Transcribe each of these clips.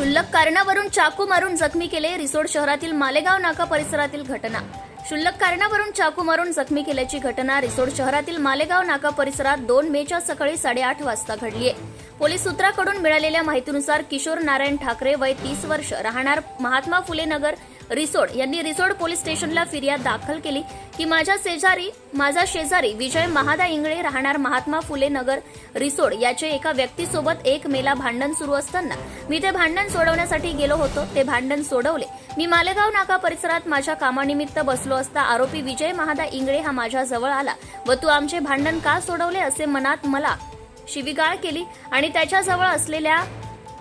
क्षुल्लक कारणावरून चाकू मारून जखमी केले रिसोड शहरातील मालेगाव नाका परिसरातील घटना. क्षुल्लक कारणावरून चाकू मारून जखमी केल्याची घटना रिसोड शहरातील मालेगाव नाका परिसरात दोन मेच्या सकाळी साडेआठ वाजता घडली आहे पोलीस सूत्राकडून मिळालेल्या माहितीनुसार किशोर नारायण ठाकरे वय तीस वर्ष राहणार महात्मा फुले नगर रिसोड यांनी रिसोड पोलीस स्टेशनला फिर्याद दाखल केली की माझ्या शेजारी माझा शेजारी विजय महादा इंगळे राहणार महात्मा फुले नगर रिसोड याचे एका व्यक्तीसोबत एक मेला भांडण सुरू असताना मी ते भांडण सोडवण्यासाठी गेलो होतो. ते भांडण सोडवले. मी मालेगाव नाका परिसरात माझ्या कामानिमित्त बसलो असता आरोपी विजय महादा इंगळे हा माझ्या जवळ आला. व तू आमचे भांडण का सोडवले? असे मनात मला शिवीगाळ केली आणि त्याच्याजवळ असलेल्या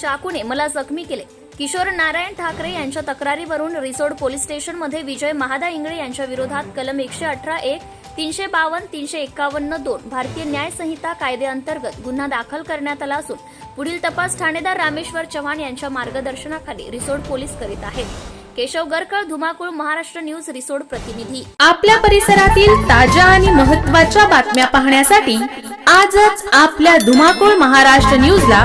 चाकूने मला जखमी केले. किशोर नारायण ठाकरे यांच्या तक्रारीवरून रिसोड पोलीस स्टेशनमध्ये विजय महादा इंगळे यांच्या विरोधात कलम एकशे अठरा एक तीनशे बावन्न तीनशे एकावन्न दोन भारतीय न्याय संहिता कायद्याअंतर्गत गुन्हा दाखल करण्यात आला असून पुढील तपास ठाणेदार रामेश्वर चव्हाण यांच्या मार्गदर्शनाखाली रिसोड पोलीस करीत आहेत. केशव गरकळ धुमाकूळ महाराष्ट्र न्यूज रिसोड प्रतिनिधी. आपल्या परिसरातील ताज्या आणि महत्त्वाच्या बातम्या पाहण्यासाठी आजच आपल्या धुमाकूळ महाराष्ट्र न्यूजला